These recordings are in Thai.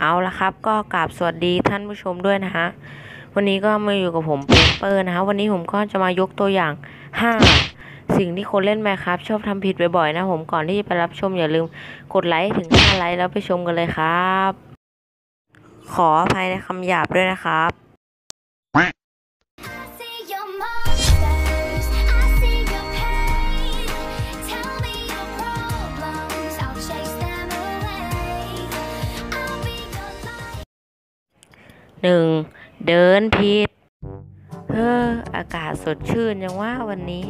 เอาละครับ ก็กราบสวัสดีท่านผู้ชมด้วยนะฮะวันนี้ก็มาอยู่กับผมเปเปอร์นะฮะวันนี้ผมก็จะมายกตัวอย่าง 5 สิ่งที่คนเล่นแมครับชอบทำผิดบ่อยๆนะผมก่อนที่จะไปรับชมอย่าลืมกดไลค์ถึง 5 ไลค์แล้วไปชมกันเลยครับ ขออภัยในคำหยาบด้วยนะครับ หนึ่งเดินผิด เฮ้อ อากาศสดชื่นยังว่าวันนี้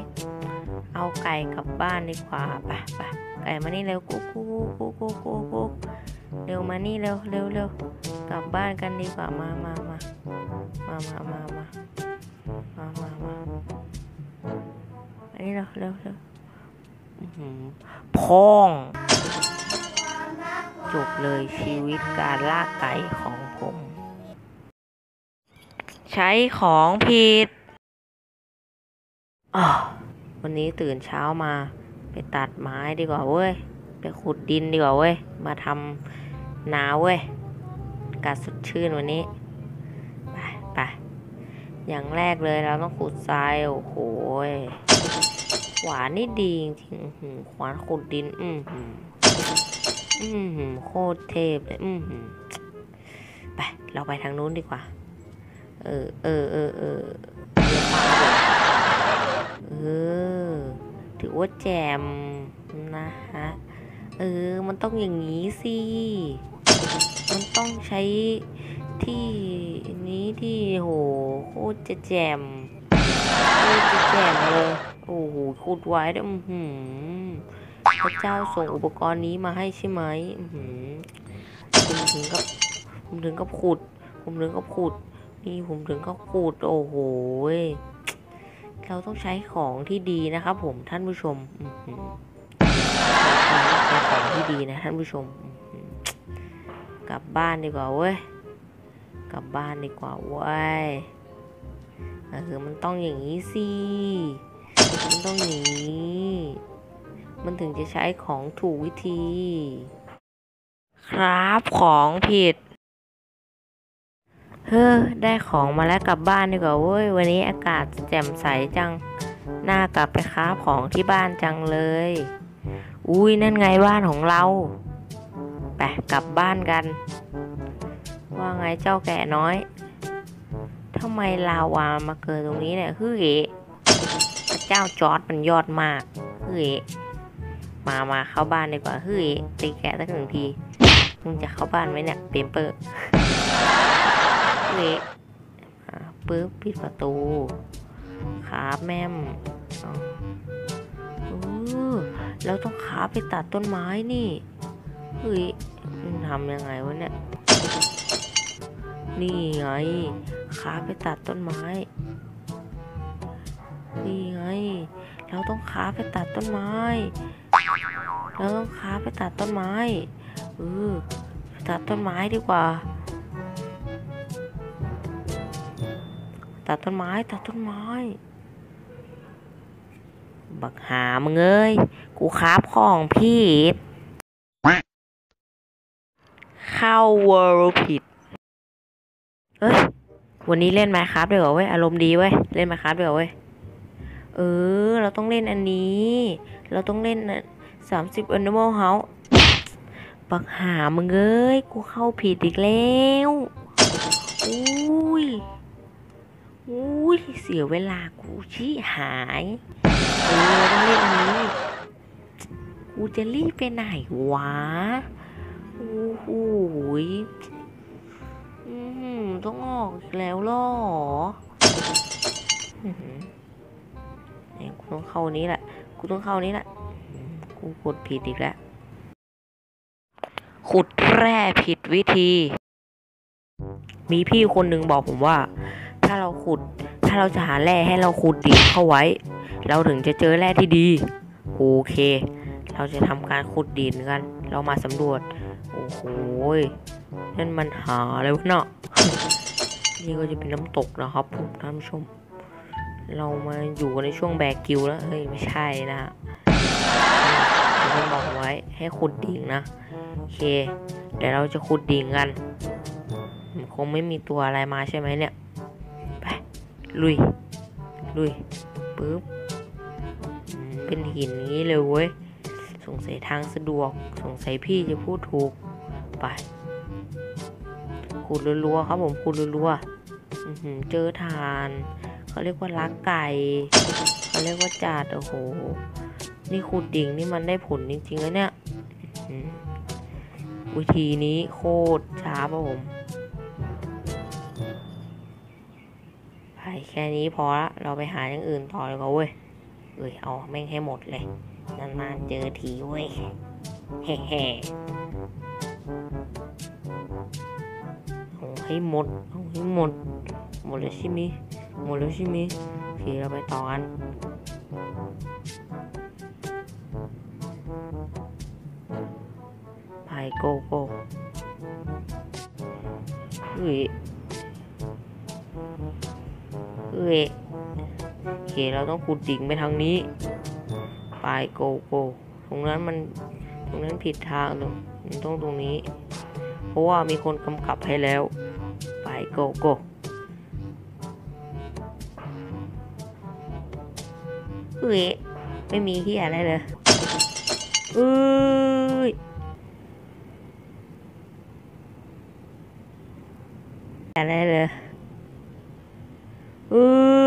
เอาไก่กลับบ้านดีกว่าปะปะไก่มานี่เร็วกูกูกูกูกูกูเร็วมานี่เร็วเร็วเร็วกลับบ้านกันดีกว่ามามามามามามามามามามาอันนี้เร็วเร็วเร็วพองจบเลยชีวิตการลากไก่ของผม ใช้ของผิดอ๋อวันนี้ตื่นเช้ามา ไปตัดไม้ดีกว่าเว้ย ไปขุดดินดีกว่าเว้ย มาทำนาเว้ยกาศสดชื่นวันนี้ ไปไปอย่างแรกเลยเราต้องขุดทราย โอ้โหหวานนี่ดีจริงๆอื้อหือขวานขุดดิน อือหืออือหือโคตรเทพเลย อือหือไป เราไปทางนู้นดีกว่า เออเออเออเออเออถือว่าแจมนะฮะ เออ มันต้องอย่างนี้สิ มันต้องใช้ที่นี้ที่โหโคตรจะแจมโคตรจะแจมเลย โอ้โหขุดไว้ด้วยหือพระเจ้าส่งอุปกรณ์นี้มาให้ใช่ไหมหือผมถึงกับผมถึงกับขุด ผมถึงกับขุด นี่ผมถึงก็พูดโอ้โหเราต้องใช้ของที่ดีนะครับ ผมท่านผู้ชมใช้ของที่ดีนะท่านผู้ชม กลับบ้านดีกว่าเว้ยกลับบ้านดีกว่าเว้ยเออมันต้องอย่างนี้สิมันต้องอย่างนี้ มันถึงจะใช้ของถูกวิธี ครับของผิด เฮ้อได้ของมาแล้วกลับบ้านดีกว่าเว้ย วันนี้อากาศแจ่มใสจัง น่ากลับไปค้าของที่บ้านจังเลย อุ้ยนั่นไงบ้านของเรา ไปกลับบ้านกัน ว่าไงเจ้าแก่น้อยทำไมลาวามาเกิดตรงนี้เนี่ยเฮ้ยพระเจ้าจอร์ดมันยอดมากเฮ้ยมามาเข้าบ้านดีกว่าเฮ้ยตีแกะสักหนึ่งที มึงจะเข้าบ้านไหมเนี่ยเปมเปอร์ เละปึ๊บปิดประตูขาแม่มอาเอเราต้องขาไปตัดต้นไม้นี่เฮ้ยมันทำยังไงวะเนี่ย นี่ไงขาไปตัดต้นไม้ นี่ไง เราต้องขาไปตัดต้นไม้ เราต้องขาไปตัดต้นไม้เออไปตัดต้นไม้ดีกว่า ตัดต้นไม้ตัดต้นไม้ บักหามึงเอ้ย กูคาบของผิดเข้าเวิร์ผิด เอ้ย วันนี้เล่นไมครับเดี๋ยวาเว้ย อารมณ์ดีเว้ย เล่นไมครับเดี๋ยวาเว้ย เออ เราต้องเล่นอันนี้ เราต้องเล่นสามสิบ Animal House บักหามึงเอ้ย กูเข้าผิดอีกแล้ว อุ้ย อุ้ยเสียเวลากูชี้หายเออต้องเล่นอันนี้กูจะรีบไปไหนวะโอ้โหยอืมต้องออกแล้วเหรออื้อหือเนี่ยกูต้องเข้านี้แหละ กูต้องเข้านี้แหละ กูกดผิดอีกแล้ว ขุดแร่ผิดวิธี มีพี่คนหนึ่งบอกผมว่า ขุด ถ้าเราจะหาแร่ให้เราขุดดินเข้าไว้ เราถึงจะเจอแร่ที่ดี โอเค เราจะทำการขุดดินกัน เรามาสำรวจ โอ้โหนั่นมันหาอะไรวะเนาะนี่ก็จะเป็นน้ำตกนะครับผมท่านผู้ชม เรามาอยู่ในช่วงแบกกิวแล้วเฮ้ยไม่ใช่นะฮะมันบอกไว้ให้ขุดดิ่งนะโอเคเดี๋ยวเราจะขุดดิ่งกัน คงไม่มีตัวอะไรมาใช่ไหมเนี่ย ลุย ลุยปึ๊บเป็นหินนี้เลยเว้ย สงสัยทางสะดวก สงสัยพี่จะพูดถูก ไปขุดรัวๆครับผมขุดรัวๆเจอทาน เขาเรียกว่าลักไก่ เขาเรียกว่าจัดโอ้โห นี่ขุดดิ่งนี่มันได้ผลจริงๆแล้วเนี่ย วิธีนี้โคตรช้าป่ะผม ไปแค่นี้พอละ เราไปหาอย่างอื่นต่อเลยก็เว้ย เอ้ย เอาแม่งให้หมดเลย นานๆเจอทีเว้ยแฮ่ๆเอาให้หมด เอาให้หมด หมดเลยใช่ไหมหมดแล้วใช่ไหมโอเคเราไปต่อกันไปโกโก้เฮ้ย เฮ้ยโอเคเราต้องขุดดิ่งไปทางนี้ไปโกโก้ตรงนั้นมันตรงนั้นผิดทางตรงมันต้องตรงนี้ เพราะว่ามีคนกำกับให้แล้วไปโกโก้เอ้ยไม่มีที่อะไรเลยเอ้ยอะไรเลย เอ้